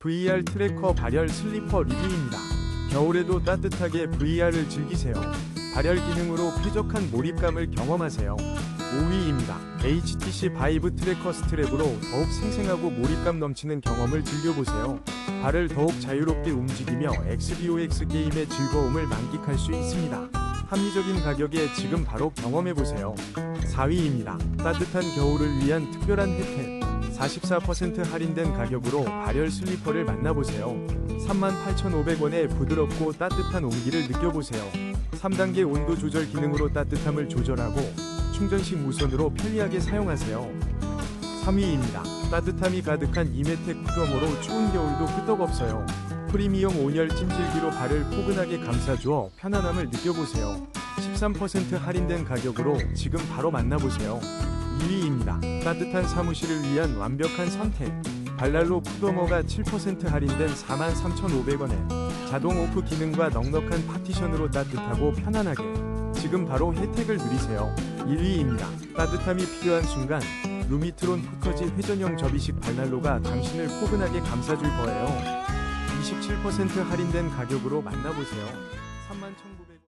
VR 트래커 발열 슬리퍼 리뷰입니다. 겨울에도 따뜻하게 VR을 즐기세요. 발열 기능으로 쾌적한 몰입감을 경험하세요. 5위입니다. HTC 바이브 트래커 스트랩으로 더욱 생생하고 몰입감 넘치는 경험을 즐겨보세요. 발을 더욱 자유롭게 움직이며 XBOX 게임의 즐거움을 만끽할 수 있습니다. 합리적인 가격에 지금 바로 경험해보세요. 4위입니다. 따뜻한 겨울을 위한 특별한 혜택. 44% 할인된 가격으로 발열 슬리퍼를 만나보세요. 38,500원에 부드럽고 따뜻한 온기를 느껴보세요. 3단계 온도 조절 기능으로 따뜻함을 조절하고 충전 시 무선으로 편리하게 사용하세요. 3위입니다. 따뜻함이 가득한 이메텍 쿠더모로 추운 겨울도 끄떡없어요. 프리미엄 온열 찜질기로 발을 포근하게 감싸주어 편안함을 느껴보세요. 13% 할인된 가격으로 지금 바로 만나보세요. 2위입니다. 따뜻한 사무실을 위한 완벽한 선택. 발랄로 푸더머가 7% 할인된 43,500원에 자동 오프 기능과 넉넉한 파티션으로 따뜻하고 편안하게 지금 바로 혜택을 누리세요. 1위입니다. 따뜻함이 필요한 순간 루미트론 푸커지 회전형 접이식 발난로가 당신을 포근하게 감싸줄 거예요. 27% 할인된 가격으로 만나보세요. 31,900원